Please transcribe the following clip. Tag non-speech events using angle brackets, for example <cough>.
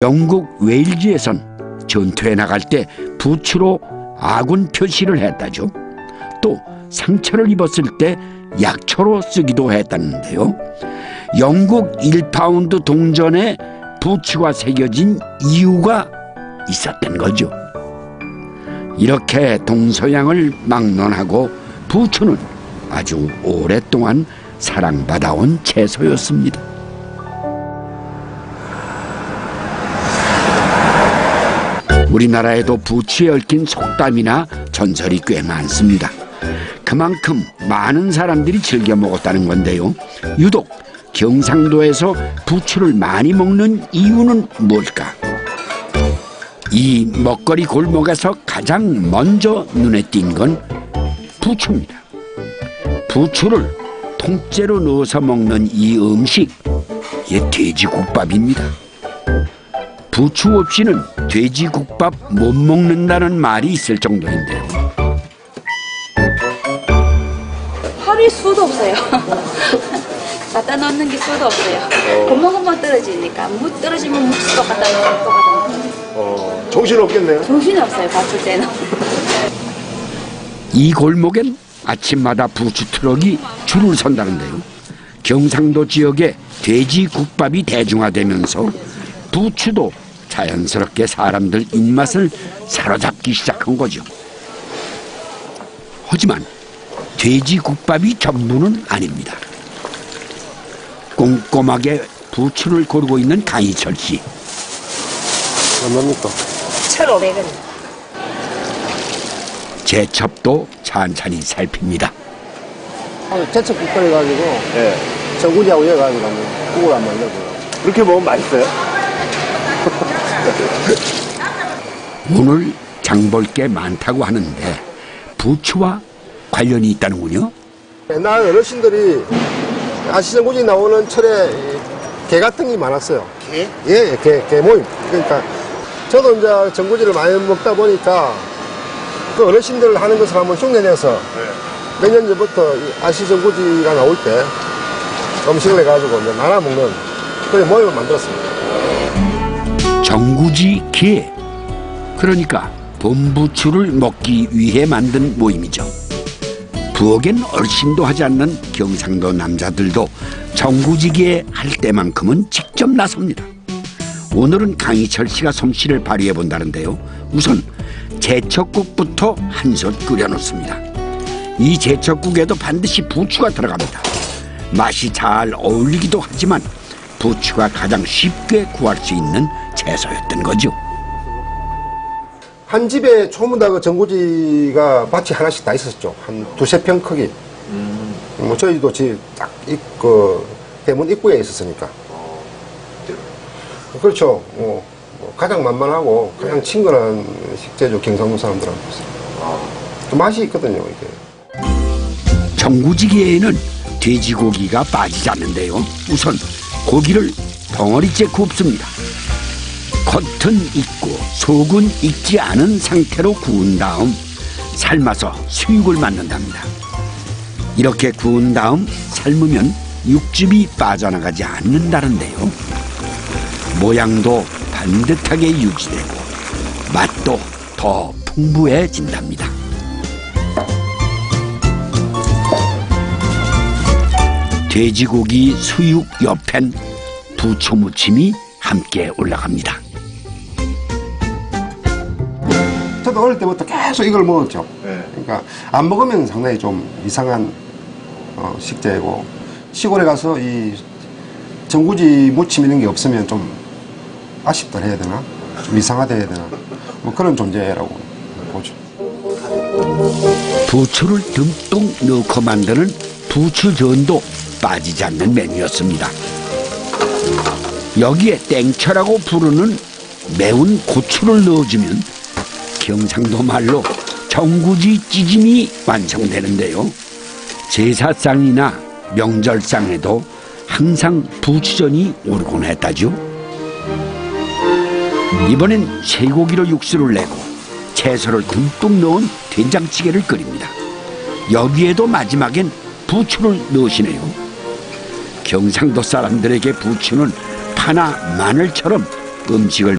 영국 웨일즈에선 전투에 나갈 때 부추로 아군 표시를 했다죠. 또 상처를 입었을 때 약초로 쓰기도 했다는데요. 영국 1파운드 동전에 부추가 새겨진 이유가 있었던 거죠. 이렇게 동서양을 막론하고 부추는 아주 오랫동안 사랑받아온 채소였습니다. 우리나라에도 부추에 얽힌 속담이나 전설이 꽤 많습니다. 그만큼 많은 사람들이 즐겨 먹었다는 건데요. 유독 경상도에서 부추를 많이 먹는 이유는 뭘까? 이 먹거리 골목에서 가장 먼저 눈에 띈 건 부추입니다. 부추를 통째로 넣어서 먹는 이 음식, 이 돼지국밥입니다. 부추 없이는 돼지국밥 못 먹는다는 말이 있을 정도인데요. 하루에 수도 없어요. <laughs> 갖다 넣는 게 수도 없어요. 고만고만 떨어지니까 무 떨어지면 묵수도 갖다 갖다 넣고 어, 정신 없겠네요. 정신이 없어요. 바쁠 때는. 이 골목엔 아침마다 부추 트럭이 줄을 선다는데요. 경상도 지역에 돼지국밥이 대중화되면서 부추도 자연스럽게 사람들 입맛을 사로잡기 시작한 거죠. 하지만 돼지국밥이 전부는 아닙니다. 꼼꼼하게 부추를 고르고 있는 강희철 씨. 얼마입니까? 1,500원. 제첩도 찬찬히 살핍니다. 제첩 국걸 해가지고 예. 전구지하고 이어가지고 한번 국을 한번 넣어보요 그렇게 먹으면 맛있어요? <laughs> 오늘 장볼 게 많다고 하는데 부추와 관련이 있다는군요. 옛날 어르신들이 아시전구지 나오는 철에 개 같은 게 많았어요. 개? 예, 개, 개 모임. 그러니까 저도 이제 전구지를 많이 먹다 보니까 그 어르신들 하는 것을 한번 흉내내서 몇년 전부터 이 아시전구지가 나올 때 음식을 해가지고 이제 나눠 먹는 그런 모임을 만들었습니다. 정구지 개. 그러니까 봄부추를 먹기 위해 만든 모임이죠. 부엌엔 얼씬도 하지 않는 경상도 남자들도 정구지게 할 때만큼은 직접 나섭니다. 오늘은 강희철 씨가 솜씨를 발휘해 본다는데요. 우선 제철국부터 한솥 끓여 놓습니다. 이 제철국에도 반드시 부추가 들어갑니다. 맛이 잘 어울리기도 하지만 부추가 가장 쉽게 구할 수 있는 채소였던 거죠. 한 집에 전부 다그 전구지가 밭이 하나씩 다 있었죠. 한 두세 평 크기. 뭐 저희도 집딱 그 대문 입구에 있었으니까. 그렇죠. 뭐, 뭐 가장 만만하고 가장 친근한 식재죠. 경상도 사람들한테. 그 맛이 있거든요, 이게. 정구지기에는 돼지고기가 빠지지 않는데요. 우선 고기를 덩어리째 굽습니다. 겉은 익고 속은 익지 않은 상태로 구운 다음 삶아서 수육을 만든답니다. 이렇게 구운 다음 삶으면 육즙이 빠져나가지 않는다는데요. 모양도 반듯하게 유지되고 맛도 더 풍부해진답니다. 돼지고기 수육 옆엔 부추 무침이 함께 올라갑니다. 저도 어릴 때부터 계속 이걸 먹었죠. 네. 그러니까 안 먹으면 상당히 좀 이상한 어, 식재고 시골에 가서 이 전구지 무침 이런 게 없으면 좀 아쉽다 해야 되나? 좀 이상하다 해야 되나? 뭐 그런 존재라고 보죠. 부추를 듬뿍 넣고 만드는 부추전도 빠지지 않는 메뉴였습니다. 여기에 땡초라고 부르는 매운 고추를 넣어주면 경상도 말로 정구지 찌짐이 완성되는데요. 제사상이나 명절상에도 항상 부추전이 오르곤 했다죠. 이번엔 쇠고기로 육수를 내고 채소를 듬뿍 넣은 된장찌개를 끓입니다. 여기에도 마지막엔 부추를 넣으시네요. 경상도 사람들에게 부추는 파나 마늘처럼 음식을